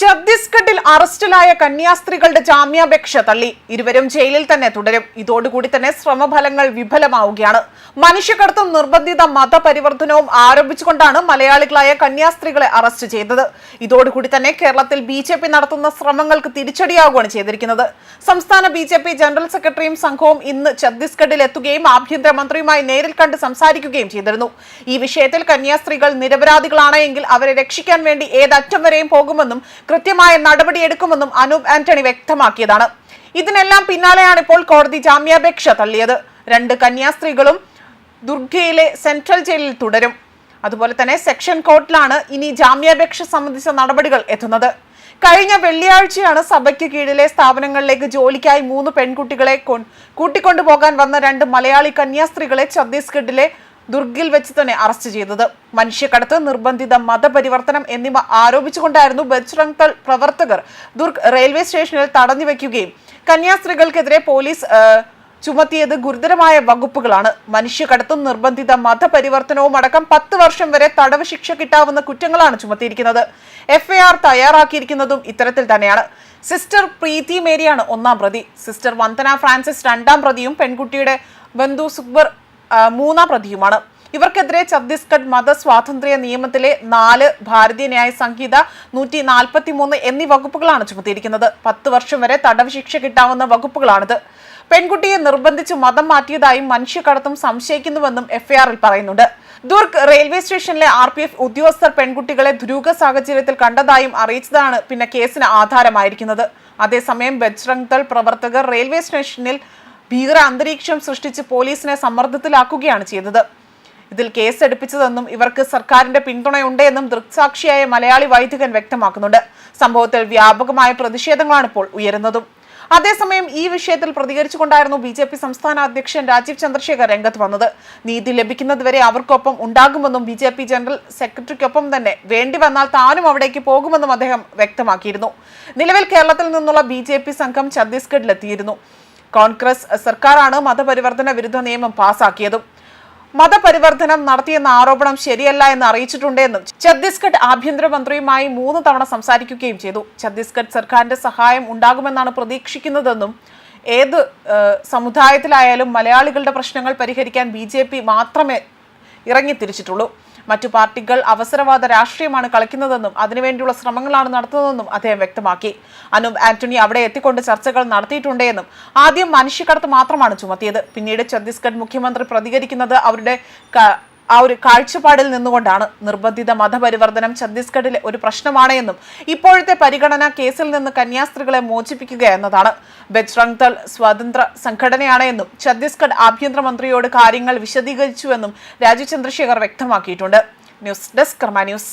ഛത്തീസ്ഗഡിൽ അറസ്റ്റിലായ കന്യാസ്ത്രീകളുടെ ജാമ്യാപേക്ഷ തള്ളി. ഇരുവരും ജയിലിൽ തന്നെ തുടരും. ഇതോടുകൂടി തന്നെ ശ്രമഫലങ്ങൾ വിഫലമാവുകയാണ്. മനുഷ്യക്കടത്തും നിർബന്ധിത മതപരിവർത്തനവും ആരംഭിച്ചുകൊണ്ടാണ് മലയാളികളായ കന്യാസ്ത്രീകളെ അറസ്റ്റ് ചെയ്തത്. ഇതോടുകൂടി തന്നെ കേരളത്തിൽ ബി നടത്തുന്ന ശ്രമങ്ങൾക്ക് തിരിച്ചടിയാവുകയാണ് ചെയ്തിരിക്കുന്നത്. സംസ്ഥാന ബി ജനറൽ സെക്രട്ടറിയും സംഘവും ഇന്ന് ഛത്തീസ്ഗഡിൽ എത്തുകയും ആഭ്യന്തരമന്ത്രിയുമായി നേരിൽ കണ്ട് സംസാരിക്കുകയും ചെയ്തിരുന്നു. ഈ വിഷയത്തിൽ കന്യാസ്ത്രീകൾ നിരപരാധികളാണെങ്കിൽ അവരെ രക്ഷിക്കാൻ വേണ്ടി ഏതറ്റം വരെയും പോകുമെന്നും കൃത്യമായ നടപടിയെടുക്കുമെന്നും അനൂപ് ആന്റണി വ്യക്തമാക്കിയതാണ്. ഇതിനെല്ലാം പിന്നാലെയാണ് ഇപ്പോൾ കോടതി ജാമ്യാപേക്ഷ തള്ളിയത്. രണ്ട് കന്യാസ്ത്രീകളും ദുർഗയിലെ സെൻട്രൽ ജയിലിൽ തുടരും. അതുപോലെ തന്നെ സെക്ഷൻ കോർട്ടിലാണ് ഇനി ജാമ്യാപേക്ഷ സംബന്ധിച്ച നടപടികൾ എത്തുന്നത്. കഴിഞ്ഞ വെള്ളിയാഴ്ചയാണ് സഭയ്ക്ക് കീഴിലെ സ്ഥാപനങ്ങളിലേക്ക് ജോലിക്കായി മൂന്ന് പെൺകുട്ടികളെ കൂട്ടിക്കൊണ്ടുപോകാൻ വന്ന രണ്ട് മലയാളി കന്യാസ്ത്രീകളെ ഛത്തീസ്ഗഡിലെ ദുർഗിൽ വെച്ച് തന്നെ അറസ്റ്റ് ചെയ്തത്. മനുഷ്യക്കടത്ത് നിർബന്ധിത മതപരിവർത്തനം എന്നിവ ആരോപിച്ചുകൊണ്ടായിരുന്നു ബജ്രംഗ് ദൾ പ്രവർത്തകർ ദുർഗ് റെയിൽവേ സ്റ്റേഷനിൽ തടഞ്ഞു വയ്ക്കുകയും കന്യാസ്ത്രീകൾക്കെതിരെ പോലീസ് ചുമത്തിയത് ഗുരുതരമായ വകുപ്പുകളാണ്. മനുഷ്യക്കടത്തും നിർബന്ധിത മതപരിവർത്തനവും അടക്കം പത്ത് വർഷം വരെ തടവ് ശിക്ഷ കിട്ടാവുന്ന കുറ്റങ്ങളാണ് ചുമത്തിയിരിക്കുന്നത്. എഫ്ഐആർ തയ്യാറാക്കിയിരിക്കുന്നതും ഇത്തരത്തിൽ തന്നെയാണ്. സിസ്റ്റർ പ്രീതി മേരിയാണ് ഒന്നാം പ്രതി. സിസ്റ്റർ വന്ദന ഫ്രാൻസിസ് രണ്ടാം പ്രതിയും പെൺകുട്ടിയുടെ ബന്ധു സുക്ബർ മൂന്നാം പ്രതിയുമാണ്. ഇവർക്കെതിരെ ഛത്തീസ്ഗഡ് മതസ്വാതന്ത്ര്യ നിയമത്തിലെ നാല് ഭാരതീയ ന്യായ സംഹിത നൂറ്റി നാൽപ്പത്തി മൂന്ന് എന്നീ വകുപ്പുകളാണ് ചുമത്തിയിരിക്കുന്നത്. പത്ത് വർഷം വരെ തടവ് ശിക്ഷ കിട്ടാവുന്ന വകുപ്പുകളാണിത്. പെൺകുട്ടിയെ നിർബന്ധിച്ച് മതം മാറ്റിയതായും മനുഷ്യക്കടത്തും സംശയിക്കുന്നുവെന്നും എഫ്ഐആറിൽ പറയുന്നുണ്ട്. ദുർഗ് റെയിൽവേ സ്റ്റേഷനിലെ ആർ പി എഫ് ഉദ്യോഗസ്ഥർ പെൺകുട്ടികളെ ദുരൂഹ സാഹചര്യത്തിൽ കണ്ടതായും അറിയിച്ചതാണ്. പിന്നെ കേസിന് ആധാരമായിരിക്കുന്നത്. അതേസമയം ബജ്രംഗ് ദൾ പ്രവർത്തകർ റെയിൽവേ സ്റ്റേഷനിൽ ഭീകര അന്തരീക്ഷം സൃഷ്ടിച്ച് പോലീസിനെ സമ്മർദ്ദത്തിലാക്കുകയാണ് ചെയ്തത്. ഇതിൽ കേസെടുപ്പിച്ചതെന്നും ഇവർക്ക് സർക്കാരിന്റെ പിന്തുണയുണ്ട് എന്നും ദൃക്സാക്ഷിയായ മലയാളി വൈദികൻ വ്യക്തമാക്കുന്നുണ്ട്. സംഭവത്തിൽ വ്യാപകമായ പ്രതിഷേധങ്ങളാണ് ഇപ്പോൾ ഉയരുന്നതും. അതേസമയം ഈ വിഷയത്തിൽ പ്രതികരിച്ചുകൊണ്ടായിരുന്നു ബി ജെ പി സംസ്ഥാന അധ്യക്ഷൻ രാജീവ് ചന്ദ്രശേഖർ രംഗത്ത് വന്നത്. നീതി ലഭിക്കുന്നതുവരെ അവർക്കൊപ്പം ഉണ്ടാകുമെന്നും ബി ജെ പി ജനറൽ സെക്രട്ടറിക്കൊപ്പം തന്നെ വേണ്ടി വന്നാൽ താനും അവിടേക്ക് പോകുമെന്നും അദ്ദേഹം വ്യക്തമാക്കിയിരുന്നു. നിലവിൽ കേരളത്തിൽ നിന്നുള്ള ബി ജെ പി സംഘം ഛത്തീസ്ഗഡിലെത്തിയിരുന്നു. കോൺഗ്രസ് സർക്കാരാണ് മതപരിവർത്തന വിരുദ്ധ നിയമം പാസാക്കിയതും. മതപരിവർത്തനം നടത്തിയെന്ന ആരോപണം ശരിയല്ല എന്ന് അറിയിച്ചിട്ടുണ്ടെന്നും ഛത്തീസ്ഗഡ് ആഭ്യന്തരമന്ത്രിയുമായി മൂന്ന് തവണ സംസാരിക്കുകയും ചെയ്തു. ഛത്തീസ്ഗഡ് സർക്കാരിന്റെ സഹായം ഉണ്ടാകുമെന്നാണ് പ്രതീക്ഷിക്കുന്നതെന്നും ഏത് സമുദായത്തിലായാലും മലയാളികളുടെ പ്രശ്നങ്ങൾ പരിഹരിക്കാൻ ബി മാത്രമേ ഇറങ്ങി തിരിച്ചിട്ടുള്ളൂ മറ്റു പാർട്ടികൾ അവസരവാദ രാഷ്ട്രീയമാണ് കളിക്കുന്നതെന്നും അതിനുവേണ്ടിയുള്ള ശ്രമങ്ങളാണ് നടത്തുന്നതെന്നും അദ്ദേഹം വ്യക്തമാക്കി. അനൂപ് ആന്റണി അവിടെ എത്തിക്കൊണ്ട് ചർച്ചകൾ നടത്തിയിട്ടുണ്ടെന്നും ആദ്യം മനുഷ്യക്കടത്ത് മാത്രമാണ് ചുമത്തിയത്. പിന്നീട് ഛത്തീസ്ഗഡ് മുഖ്യമന്ത്രി പ്രതികരിക്കുന്നത് അവരുടെ ആ ഒരു കാഴ്ചപ്പാടിൽ നിന്നുകൊണ്ടാണ് നിർബന്ധിത മതപരിവർത്തനം ഛത്തീസ്ഗഡിലെ ഒരു പ്രശ്നമാണ് എന്നും ഇപ്പോഴത്തെ പരിഗണന കേസിൽ നിന്ന് കന്യാസ്ത്രീകളെ മോചിപ്പിക്കുക എന്നതാണ്. ബജ്രംഗ് ദൾ സ്വതന്ത്ര സംഘടനയാണ് എന്നും ഛത്തീസ്ഗഡ് ആഭ്യന്തരമന്ത്രിയോട് കാര്യങ്ങൾ വിശദീകരിച്ചുവെന്നും രാജീവ് ചന്ദ്രശേഖർ വ്യക്തമാക്കിയിട്ടുണ്ട്. News desk Karma news.